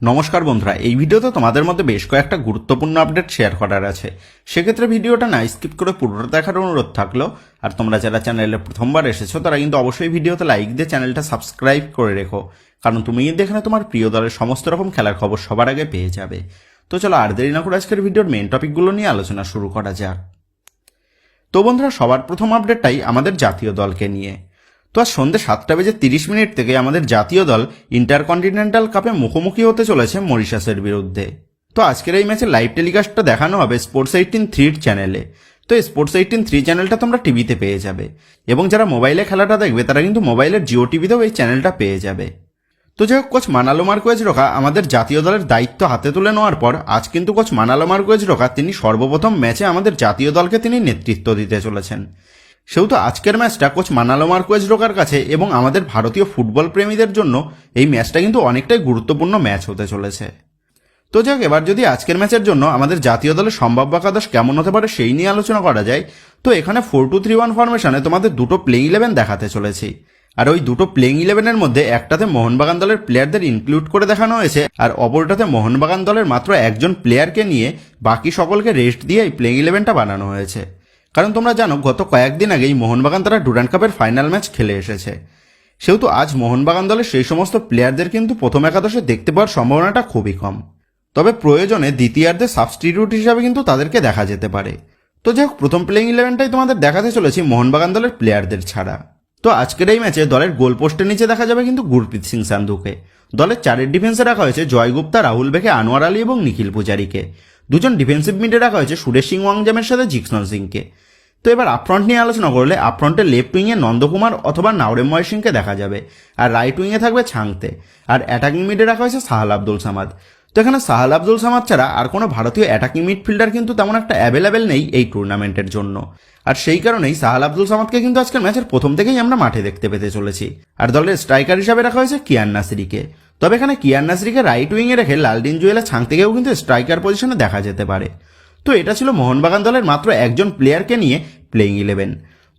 নমস্কার বন্ধুরা, এই ভিডিওতে তোমাদের মধ্যে বেশ কয়েকটা গুরুত্বপূর্ণ আপডেট শেয়ার করার আছে। সেক্ষেত্রে ভিডিওটা না স্কিপ করে পুরোটা দেখার অনুরোধ থাকল, আর তোমরা যারা চ্যানেলে প্রথমবার এসেছ, তারা কিন্তু অবশ্যই ভিডিওতে লাইক দিয়ে চ্যানেলটা সাবস্ক্রাইব করে রেখো, কারণ তুমি কিন্তু এখানে তোমার প্রিয় দলের সমস্ত রকম খেলার খবর সবার আগে পেয়ে যাবে। তো চলো আর দেরি না করে আজকের ভিডিওর মেন টপিকগুলো নিয়ে আলোচনা শুরু করা যাক। তো বন্ধুরা, সবার প্রথম আপডেটটাই আমাদের জাতীয় দলকে নিয়ে। তো আজ সন্ধ্যে সাতটা বেজে তিরিশ মিনিট থেকে আমাদের জাতীয় দল ইন্টারকন্টিনেন্টাল কাপে মুখোমুখি হতে চলেছে মরিশাসের বিরুদ্ধে। তো আজকের এই ম্যাচের লাইভ টেলিকাস্টটা দেখানো হবে স্পোর্টস এইটিন থ্রির চ্যানেলে। তো স্পোর্টস এইটিন থ্রি চ্যানেলটা তোমরা টিভিতে পেয়ে যাবে। এবং যারা মোবাইলে খেলাটা দেখবে, তারা কিন্তু মোবাইলের জিও টিভিতেও এই চ্যানেলটা পেয়ে যাবে। তো যাই হোক, কোচ মানালো মার্কোয়েজ রোকা আমাদের জাতীয় দলের দায়িত্ব হাতে তুলে নেওয়ার পর আজ কিন্তু কোচ মানালো মার্কোয়েজ রোকা তিনি সর্বপ্রথম ম্যাচে আমাদের জাতীয় দলকে তিনি নেতৃত্ব দিতে চলেছেন। সেহেতু আজকের ম্যাচটা কোচ মানালো মার্কোয়েজ রোকার কাছে এবং আমাদের ভারতীয় ফুটবল প্রেমীদের জন্য এই ম্যাচটা কিন্তু অনেকটাই গুরুত্বপূর্ণ ম্যাচ হতে চলেছে। তো যাক, এবার যদি আজকের ম্যাচের জন্য আমাদের জাতীয় দলের সম্ভাব্য একাদশ কেমন হতে পারে সেই নিয়ে আলোচনা করা যায়, তো এখানে ফোর টু থ্রি ওয়ান ফরমেশনে তোমাদের দুটো প্লেইং ইলেভেন দেখাতে চলেছি। আর ওই দুটো প্লেইং ইলেভেনের মধ্যে একটাতে মোহনবাগান দলের প্লেয়ারদের ইনক্লুড করে দেখানো হয়েছে আর অপরটাতে মোহনবাগান দলের মাত্র একজন প্লেয়ারকে নিয়ে বাকি সকলকে রেস্ট দিয়ে এই প্লেইং ইলেভেনটা বানানো হয়েছে। কারণ তোমরা জানো, গত কয়েকদিন আগেই মোহনবাগান তারা ডুরান্ড কাপের ফাইনাল ম্যাচ খেলে এসেছে। সেহেতু আজ মোহনবাগান দলের সেই সমস্ত প্লেয়ারদের কিন্তু প্রথম একাদশে দেখতে পাওয়ার সম্ভাবনাটা খুবই কম। তবে প্রয়োজনে দ্বিতীয়ার্ধে সাবস্টিটিউট হিসাবে কিন্তু তাদেরকে দেখা যেতে পারে। তো যাই হোক, প্রথম প্লেইং ইলেভেনটাই তোমাদের দেখাতে চলেছি মোহনবাগান দলের প্লেয়ারদের ছাড়া। তো আজকের এই ম্যাচে দলের গোল পোস্টের নিচে দেখা যাবে কিন্তু গুরপ্রীত সিং সান্ধুকে। দলের চারের ডিফেন্সে রাখা হয়েছে জয় গুপ্তা, রাহুল বেখে, আনোয়ার আলী এবং নিখিল পূজারীকে। দুজন ডিফেন্সিভ মিডে রাখা হয়েছে সুরেশ সিং ওয়াংজামের সাথে জিক্সন সিংকে। তো এবার আপফ্রন্ট নিয়ে আলোচনা করলে আপফ্রন্টে লেফট উইংয়ে নন্দকুমার অথবা নাওরেময় সিংকে দেখা যাবে, আর রাইট উইংয়ে থাকবে ছাংতে, আর অ্যাটাকিং মিডে রাখা হয়েছে সাহাল আব্দুল সামাদ। তো এখানে সাহাল আব্দুল সামাদ ছাড়া আর কোনো ভারতীয় অ্যাটাকিং মিডফিল্ডার কিন্তু তেমন একটা অ্যাভেলেবেল নেই এই টুর্নামেন্টের জন্য। আর সেই কারণেই সাহাল আব্দুল সামাদকে কিন্তু আজকের ম্যাচের প্রথম থেকেই আমরা মাঠে দেখতে পেতে চলেছি। আর দলের স্ট্রাইকার হিসাবে রাখা হয়েছে কিয়ান নাসরিকে। তবে এখানে কিয়ান নাসরিকে রাইট উইংয়ে রেখে লালডিন জুয়েলা ছাং থেকেও কিন্তু স্ট্রাইকার পজিশনে দেখা যেতে পারে। তো এটা ছিল মোহনবাগান দলের মাত্র একজন প্লেয়ারকে নিয়ে প্লেইং ইলেভেন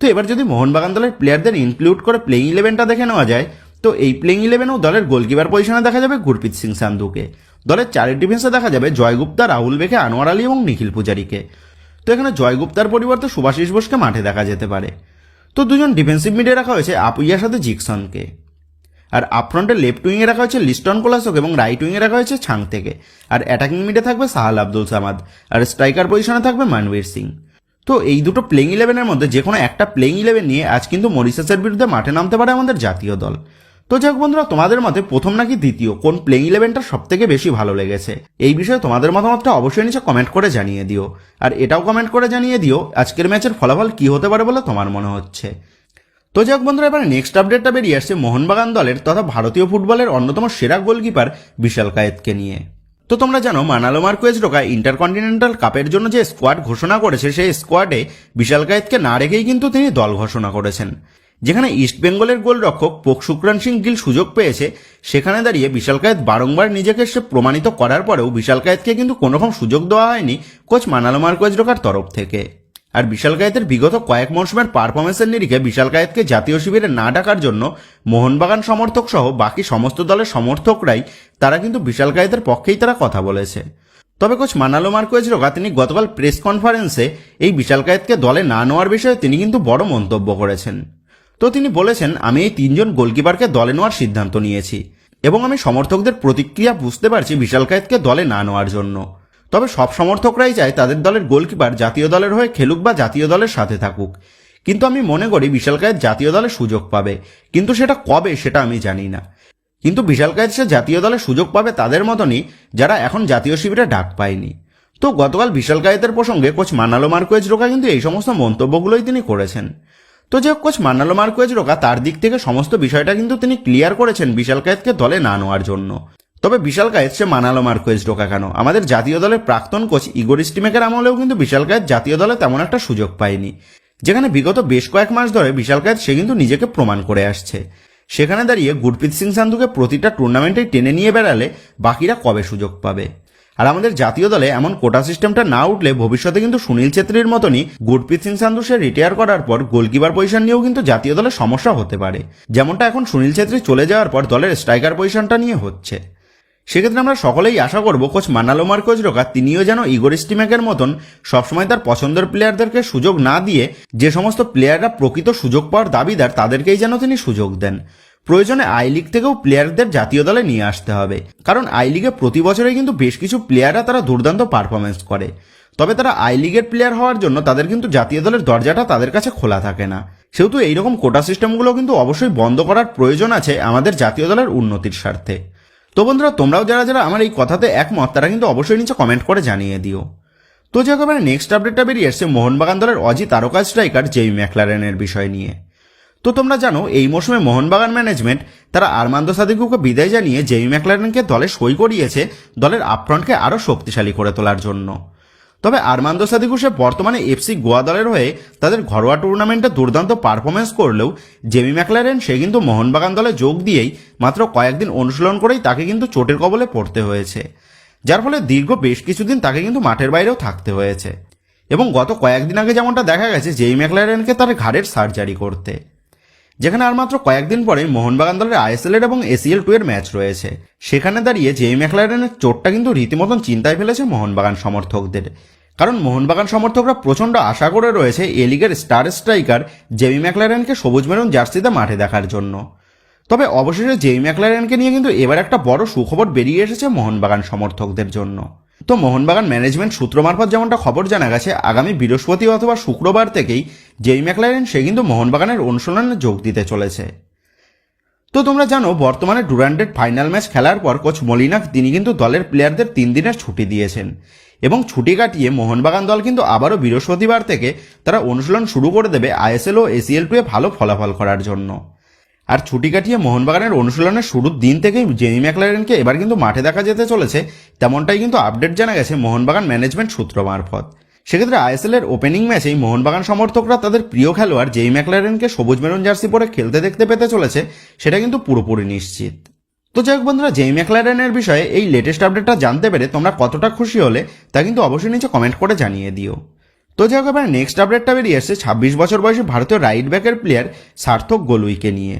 তো এবার যদি মোহনবাগান দলের প্লেয়ারদের ইনক্লুড করে প্লেইং ইলেভেনটা দেখে নেওয়া যায়, তো এই প্লেইং ইলেভেনও দলের গোলকিপার পজিশনে দেখা যাবে গুরপ্রীত সিং সান্ধুকে। দলের চারের ডিফেন্সে দেখা যাবে জয়গুপ্তা রাহুল বেখে, আনোয়ার আলী এবং নিখিল পূজারীকে। তো এখানে জয়গুপ্তার পরিবর্তে সুভাষিস বোসকে মাঠে দেখা যেতে পারে। তো দুজন ডিফেন্সিভ মিডে রাখা হয়েছে আপুইয়ার সাথে জিকসনকে। আর আপফ্রন্টে লেফট উইংয়ে রাখা হয়েছে লিস্টন কোলাসক এবং রাইট উইংয়ে রাখা হয়েছে ছাং থেকে আর অ্যাটাকিং মিডে থাকবে সাহাল আব্দুল সামাদ আর স্ট্রাইকার পজিশনে থাকবে মানবীর সিং তো এই দুটো প্লেইং ইলেভেনের মধ্যে যে কোনো একটা প্লেইং ইলেভেন নিয়ে আজ কিন্তু মরিশাসের বিরুদ্ধে মাঠে নামতে পারে আমাদের জাতীয় দল। তো যাক বন্ধুরা, তোমাদের মতে প্রথম নাকি দ্বিতীয়? কোন প্লেইং ইলেভেনটা সব থেকে বেশি ভালো লেগেছে? এই বিষয়ে তোমাদের মতামতটা অবশ্যই নিচে কমেন্ট করে জানিয়ে দিও। আর এটাও কমেন্ট করে জানিয়ে দিও, আজকের ম্যাচের ফলাফল কি হতে পারে বলে তোমার মনে হচ্ছে? তো যাক বন্ধুরা, এবার নেক্সট আপডেটটা বেরিয়ে আসছে মোহনবাগান দলের তথা ভারতীয় ফুটবলের অন্যতম সেরা গোলকিপার বিশাল কায়েতকে নিয়ে। তো তোমরা জানো, মানালো মার্কুয়েজ রোকা ইন্টারকন্টিনেন্টাল কাপের জন্য যে স্কোয়াড ঘোষণা করেছে, সেই স্কোয়াডে বিশাল কায়েতকে না রেখেই কিন্তু তিনি দল ঘোষণা করেছেন। যেখানে ইস্ট বেঙ্গলের গোলরক্ষক পোক শুক্রান সিং গিল সুযোগ পেয়েছে, সেখানে দাঁড়িয়ে বিশাল কায়েত বারংবার নিজেকে সে প্রমাণিত করার পরেও বিশাল কায়েতকে কিন্তু কোনোরকম সুযোগ দেওয়া হয়নি কোচ মানালো মার্কুয়েজ রোকার তরফ থেকে। আর বিশাল কায়েতের বিগত কয়েক মৌসুমের পারফরমেন্সের নিরিখে বিশাল কায়েতকে জাতীয় শিবিরে না ডাকার জন্য মোহনবাগান সমর্থক সহ বাকি সমস্ত দলের সমর্থকরাই তারা কিন্তু বিশাল কায়েতের পক্ষেই তারা কথা বলেছে। তবে কোচ মানালো মার্কোয়েজ রোগা, তিনি গতকাল প্রেস কনফারেন্সে এই বিশাল কায়েতকে দলে না নেওয়ার বিষয়ে তিনি কিন্তু বড় মন্তব্য করেছেন। তো তিনি বলেছেন, আমি এই তিনজন গোলকিপারকে দলে নেওয়ার সিদ্ধান্ত নিয়েছি এবং আমি সমর্থকদের প্রতিক্রিয়া বুঝতে পারছি বিশাল কায়েতকে দলে না নেওয়ার জন্য। তবে সব সমর্থকরাই চায় তাদের দলের গোলকিপার জাতীয় দলের হয়ে খেলুক বা জাতীয় দলের সাথে থাকুক। কিন্তু আমি মনে করি বিশাল কায়েত জাতীয় দলে সুযোগ পাবে। কিন্তু সেটা কবে সেটা আমি জানি না। কিন্তু বিশাল কায়েত সে জাতীয় দলে সুযোগ পাবে তাদের মতনই যারা এখন জাতীয় শিবিরে ডাক পায়নি। তো গতকাল বিশাল কায়েতের প্রসঙ্গে কোচ মানালো মার্কোয়েজ রোকা কিন্তু এই সমস্ত মন্তব্যগুলোই তিনি করেছেন। তো যে কোচ মানালো মার্কোয়েজ রোকা তার দিক থেকে সমস্ত বিষয়টা কিন্তু তিনি ক্লিয়ার করেছেন বিশাল কায়েতকে দলে না নেওয়ার জন্য। তবে বিশাল কায়েত সে মানালো মার্কোয়েজ ঢোকা কেন? আমাদের জাতীয় দলের প্রাক্তন কোচ ইগোর স্টিমেকের আমলেও কিন্তু বিশাল কায়েত জাতীয় দলে তেমন একটা সুযোগ পায়নি। যেখানে বিগত বেশ কয়েক মাস ধরে বিশাল কায়েত সে কিন্তু নিজেকে প্রমাণ করে আসছে। সেখানে দাঁড়িয়ে গুরপ্রীত সিং সান্ধুকে প্রতিটা টুর্নামেন্টেই টেনে নিয়ে বেড়ালে বাকিরা কবে সুযোগ পাবে? আর আমাদের জাতীয় দলে এমন কোটা সিস্টেমটা না উঠলে ভবিষ্যতে কিন্তু সুনীল ছেত্রীর মতনই গুরপ্রীত সিং সান্ধু সে রিটায়ার করার পর গোলকিপার পজিশন নিয়েও কিন্তু জাতীয় দলে সমস্যা হতে পারে। যেমনটা এখন সুনীল ছেত্রী চলে যাওয়ার পর দলের স্ট্রাইকার পজিশনটা নিয়ে হচ্ছে। সেক্ষেত্রে আমরা সকলেই আশা করব কোচ মানালো মার্কোজ রোকা তিনিও যেন ইগোরিস্টিম্যাকের মতন সবসময় তার পছন্দের প্লেয়ারদেরকে সুযোগ না দিয়ে যে সমস্ত প্লেয়াররা প্রকৃত সুযোগ পাওয়ার দাবিদার, তাদেরকেই যেন তিনি সুযোগ দেন। প্রয়োজনে আই লিগ থেকেও প্লেয়ারদের জাতীয় দলে নিয়ে আসতে হবে। কারণ আই লিগে প্রতি বছরে কিন্তু বেশ কিছু প্লেয়াররা তারা দুর্দান্ত পারফরমেন্স করে। তবে তারা আই লিগের প্লেয়ার হওয়ার জন্য তাদের কিন্তু জাতীয় দলের দরজাটা তাদের কাছে খোলা থাকে না। সেহেতু এইরকম কোটা সিস্টেমগুলো কিন্তু অবশ্যই বন্ধ করার প্রয়োজন আছে আমাদের জাতীয় দলের উন্নতির স্বার্থে। তো বন্ধুরা, তোমরাও যারা যারা আমার এই কথাতে একমত, তারা কিন্তু অবশ্যই নিচে কমেন্ট করে জানিয়ে দিও। তো যে একেবারে নেক্সট আপডেটটা বেরিয়ে এসছে মোহনবাগান দলের অজি তারকা স্ট্রাইকার জেই ম্যাকলারেনের বিষয় নিয়ে। তো তোমরা জানো, এই মৌসুমে মোহনবাগান ম্যানেজমেন্ট তারা আরমান্দ সাদিকুকে বিদায় জানিয়ে জেমি ম্যাকলারেনকে দলে সই করিয়েছে, দলের আপফ্রন্টকে আরও শক্তিশালী করে তোলার জন্য। তবে আরমান্দ সাদিকু সে বর্তমানে এফসি গোয়া দলের হয়ে তাদের ঘরোয়া টুর্নামেন্টে দুর্দান্ত পারফরমেন্স করলেও জেমি ম্যাকলারেন, সে কিন্তু মোহনবাগান দলে যোগ দিয়েই মাত্র কয়েকদিন অনুশীলন করেই তাকে কিন্তু চোটের কবলে পড়তে হয়েছে। যার ফলে দীর্ঘ বেশ কিছুদিন তাকে কিন্তু মাঠের বাইরেও থাকতে হয়েছে। এবং গত কয়েকদিন আগে যেমনটা দেখা গেছে জেই ম্যাকলারেনকে তার ঘাড়ের সার্জারি করতে। যেখানে আর মাত্র কয়েকদিন পরে মোহনবাগান দলের আইএসএল এর এবং এসিএল টু এর ম্যাচ রয়েছে। সেখানে দাঁড়িয়ে জেই ম্যাকলারেনের চোটটা কিন্তু রীতিমতন চিন্তায় ফেলেছে মোহনবাগান সমর্থকদের। কারণ মোহনবাগান সমর্থকরা প্রচণ্ড আশা করে রয়েছে এ লিগের স্টার স্ট্রাইকার জেমি ম্যাকলারেনকে সবুজ মেরুন জার্সিতে মাঠে দেখার জন্য। তবে অবশেষে জেই ম্যাকলারেনকে নিয়ে কিন্তু এবার একটা বড় সুখবর বেরিয়ে এসেছে মোহনবাগান সমর্থকদের জন্য। তো মোহনবাগান ম্যানেজমেন্ট সূত্র মারফত যেমনটা খবর জানা গেছে, আগামী বৃহস্পতি অথবা শুক্রবার থেকেই জেই ম্যাকলারেন সে কিন্তু মোহনবাগানের অনুশীলনে যোগ দিতে চলেছে। তো তোমরা জানো, বর্তমানে ডুরান্ডের ফাইনাল ম্যাচ খেলার পর কোচ মলিনাক তিনি কিন্তু দলের প্লেয়ারদের তিন দিনের ছুটি দিয়েছেন। এবং ছুটি কাটিয়ে মোহনবাগান দল কিন্তু আবারও বৃহস্পতিবার থেকে তারা অনুশীলন শুরু করে দেবে আইএসএল ও এসিএল টুয়ে ভালো ফলাফল করার জন্য। আর ছুটি কাটিয়ে মোহনবাগানের অনুশীলনের শুরুর দিন থেকেই জেমি ম্যাকলারেনকে এবার কিন্তু মাঠে দেখা যেতে চলেছে, তেমনটাই কিন্তু আপডেট জানা গেছে মোহনবাগান ম্যানেজমেন্ট সূত্র মারফত। সেক্ষেত্রে আইএসএল এর ওপেনিং ম্যাচেই মোহনবাগান সমর্থকরা তাদের প্রিয় খেলোয়াড় জেই ম্যাকলারেনকে সবুজ মেরুন জার্সি পরে খেলতে দেখতে পেতে চলেছে, সেটা কিন্তু পুরোপুরি নিশ্চিত। তো যাই হোক বন্ধুরা জেই ম্যাকলারেনের বিষয়ে এই লেটেস্ট আপডেটটা জানতে পেরে তোমরা কতটা খুশি হলে তা কিন্তু অবশ্যই নিচে কমেন্ট করে জানিয়ে দিও। তো যাই হোক, এবার নেক্সট আপডেটটা বেরিয়ে এসছে ছাব্বিশ বছর বয়সী ভারতীয় রাইট ব্যাকের প্লেয়ার সার্থক গোলুইকে নিয়ে।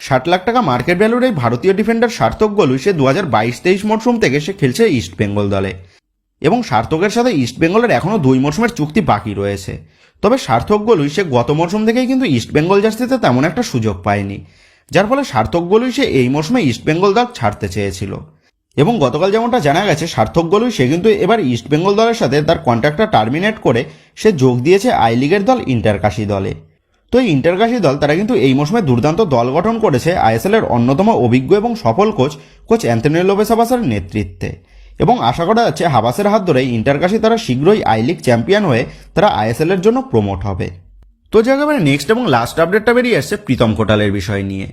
ষাট লাখ টাকা মার্কেট ভ্যালুর এই ভারতীয় ডিফেন্ডার সার্থক গোলুই সে দু হাজার বাইশ তেইশ মরশুম থেকে সে খেলছে ইস্ট বেঙ্গল দলে। এবং সার্থকের সাথে ইস্ট বেঙ্গলের এখনও দুই মরশুমের চুক্তি বাকি রয়েছে। তবে সার্থক গোলুই সে গত মরশুম থেকেই কিন্তু ইস্ট বেঙ্গল জার্সিতে তেমন একটা সুযোগ পায়নি। যার ফলে সার্থক গোলুই সে এই মরশুমে ইস্ট বেঙ্গল দল ছাড়তে চেয়েছিল। এবং গতকাল যেমনটা জানা গেছে, সার্থক গোলুই সে কিন্তু এবার ইস্ট বেঙ্গল দলের সাথে তার কন্ট্রাক্টটা টার্মিনেট করে সে যোগ দিয়েছে আই লিগের দল ইন্টারকাশি দলে। তো এই ইন্টারকাশি দল, তারা কিন্তু এই মৌসুমে দুর্দান্ত দল গঠন করেছে আইএসএল এর অন্যতম অভিজ্ঞ এবং সফল কোচ কোচ অ্যান্থনি লোবেস হাবাসের নেতৃত্বে। এবং আশা করা যাচ্ছে হাবাসের হাত ধরে ইন্টারকাশি তারা শীঘ্রই আই লিগ চ্যাম্পিয়ন হয়ে তারা আইএসএল এর জন্য প্রমোট হবে। তো যে নেক্সট এবং লাস্ট আপডেটটা বেরিয়ে আসছে প্রীতম কোটালের বিষয় নিয়ে।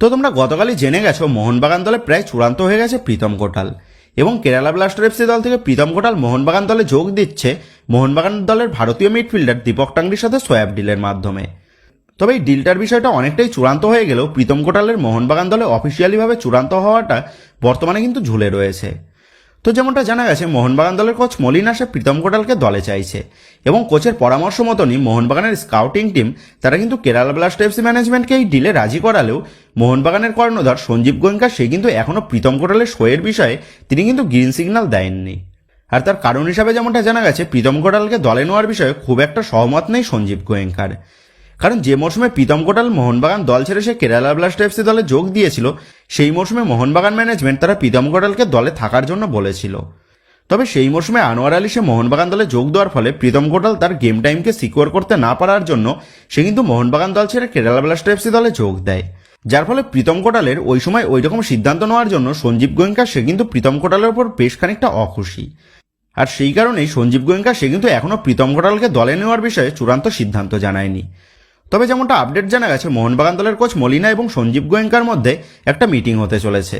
তো তোমরা গতকালই জেনে গেছো, মোহনবাগান দলে প্রায় চূড়ান্ত হয়ে গেছে প্রীতম কোটাল। এবং কেরালা ব্লাস্টার এফসি দল থেকে প্রীতম কোটাল মোহনবাগান দলে যোগ দিচ্ছে মোহনবাগান দলের ভারতীয় মিডফিল্ডার দীপক টাংরির সাথে সোয়াব ডিলের মাধ্যমে। তবে এই ডিলটার বিষয়টা অনেকটাই চূড়ান্ত হয়ে গেলেও প্রীতম কোটালের মোহনবাগান দলে অফিসিয়ালিভাবে চূড়ান্ত হওয়াটা বর্তমানে কিন্তু ঝুলে রয়েছে। তো যেমনটা জানা গেছে, মোহনবাগান দলের কোচ মলিনা সে প্রীতম কোটালকে দলে চাইছে এবং কোচের পরামর্শ মতনই মোহনবাগানের স্কাউটিং টিম তারা কিন্তু কেরালা ব্লাস্ট এফসি ম্যানেজমেন্টকে এই ডিলে রাজি করালেও মোহনবাগানের কর্ণধার সঞ্জীব গোয়েঙ্কা, সে কিন্তু এখনও প্রীতম কোটালের শোয়ের বিষয়ে তিনি কিন্তু গ্রিন সিগন্যাল দেননি। আর তার কারণ হিসাবে যেমনটা জানা গেছে, প্রীতম কোটালকে দলে নেওয়ার বিষয়ে খুব একটা সহমত নেই সঞ্জীব গোয়েঙ্কার। কারণ যে মরশুমে প্রীতম কোটাল, মোহনবাগান দল ছেড়ে সে কেরালা ব্লাস্ট এফসি দলে যোগ দিয়েছিল, সেই মরশুমে মোহনবাগান ম্যানেজমেন্ট তারা প্রীতম কোটালকে দলে থাকার জন্য বলেছিল। তবে সেই মরশুমে আনোয়ার আলী সে মোহনবাগান দলে যোগ দেওয়ার ফলে প্রীতম কোটাল তার গেম টাইমকে সিকিউর করতে না পারার জন্য সে কিন্তু মোহনবাগান দল ছেড়ে কেরালা ব্লাস্ট এফসি দলে যোগ দেয়। যার ফলে প্রীতম কোটালের ওই সময় ওই রকম সিদ্ধান্ত নেওয়ার জন্য সঞ্জীব গোয়েঙ্কা সে কিন্তু প্রীতম কোটালের উপর বেশ খানিকটা অখুশি। আর সেই কারণেই সঞ্জীব গোয়েঙ্কা সে কিন্তু এখনও প্রীতম কোটালকে দলে নেওয়ার বিষয়ে চূড়ান্ত সিদ্ধান্ত জানায়নি। তবে যেমনটা আপডেট জানা গেছে, মোহনবাগান দলের কোচ মলিনা এবং সঞ্জীব গোয়েঙ্কার মধ্যে একটা মিটিং হতে চলেছে।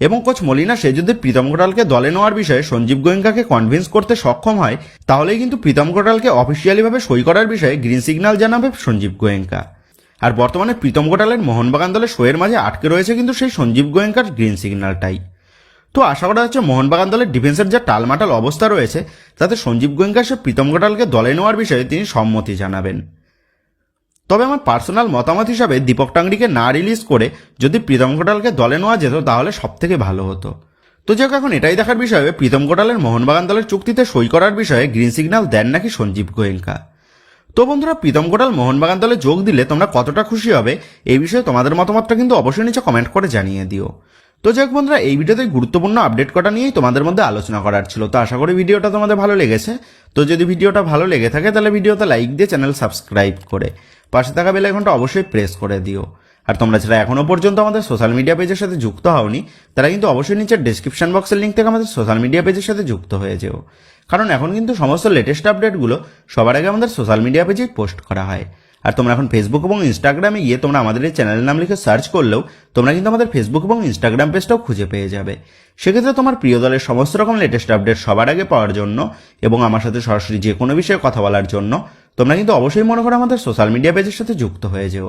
এবং কোচ মলিনা, সে যদি প্রীতম কোটালকে দলে নেওয়ার বিষয়ে সঞ্জীব গোয়েঙ্কাকে কনভিন্স করতে সক্ষম হয়, তাহলেই কিন্তু প্রীতম কোটালকে অফিসিয়ালিভাবে সই করার বিষয়ে গ্রিন সিগন্যাল জানাবে সঞ্জীব গোয়েঙ্কা। আর বর্তমানে প্রীতম কোটালের মোহনবাগান দলের শোয়ের মাঝে আটকে রয়েছে কিন্তু সেই সঞ্জীব গোয়েঙ্কার গ্রিন সিগন্যালটাই তো আশা করা যাচ্ছে মোহনবাগান দলের ডিফেন্সের যে টালমাটাল অবস্থা রয়েছে, তাতে সঞ্জীব গোয়েঙ্কা সে প্রীতম কোটালকে দলে নেওয়ার বিষয়ে তিনি সম্মতি জানাবেন। তবে আমার পার্সোনাল মতামত হিসাবে দীপক টাংরিকে না রিলিজ করে যদি প্রীতম ঘোটালকে দলে নেওয়া যেত, তাহলে সব থেকে ভালো হতো। তো যাক, এখন এটাই দেখার বিষয় প্রীতম গোটালের মোহনবাগান দলের চুক্তিতে সই করার বিষয়ে গ্রিন সিগন্যাল দেন নাকি সঞ্জীব গোয়েঙ্কা তো বন্ধুরা, প্রীতম গোটাল মোহনবাগান দলে যোগ দিলে তোমরা কতটা খুশি হবে, এই বিষয়ে তোমাদের মতামতটা কিন্তু অবশ্যই নিচে কমেন্ট করে জানিয়ে দিও। তো যাক বন্ধুরা, এই ভিডিওতে গুরুত্বপূর্ণ আপডেট কটা নিয়েই তোমাদের মধ্যে আলোচনা করার ছিল। তো আশা করি ভিডিওটা তোমাদের ভালো লেগেছে। তো যদি ভিডিওটা ভালো লেগে থাকে, তাহলে ভিডিওতে লাইক দিয়ে চ্যানেল সাবস্ক্রাইব করে পাশে থাকা বেল আইকনটা অবশ্যই প্রেস করে দিও। আর তোমরা যারা এখনও পর্যন্ত আমাদের সোশ্যাল মিডিয়া পেজের সাথে যুক্ত হওনি, তারা কিন্তু অবশ্যই নিচের ডিসক্রিপশন বক্সের লিঙ্ক থেকে আমাদের সোশ্যাল মিডিয়া পেজের সাথে যুক্ত হয়ে যেও। কারণ এখন কিন্তু সমস্ত লেটেস্ট আপডেটগুলো সবার আগে আমাদের সোশ্যাল মিডিয়া পেজেই পোস্ট করা হয়। আর তোমরা এখন ফেসবুক এবং ইনস্টাগ্রামে গিয়ে তোমরা আমাদের এই চ্যানেলের নাম লিখে সার্চ করলেও তোমরা কিন্তু আমাদের ফেসবুক এবং ইনস্টাগ্রাম পেজটাও খুঁজে পেয়ে যাবে। সেক্ষেত্রে তোমার প্রিয় দলের সমস্ত রকম লেটেস্ট আপডেট সবার আগে পাওয়ার জন্য এবং আমার সাথে সরাসরি যে কোনো বিষয়ে কথা বলার জন্য তোমরা কিন্তু অবশ্যই মনে করো আমাদের সোশ্যাল মিডিয়া পেজের সাথে যুক্ত হয়ে যেও।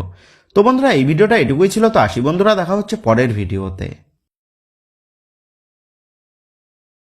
তো বন্ধুরা, এই ভিডিওটা এটুকুই ছিল। তো আসি বন্ধুরা, দেখা হচ্ছে পরের ভিডিওতে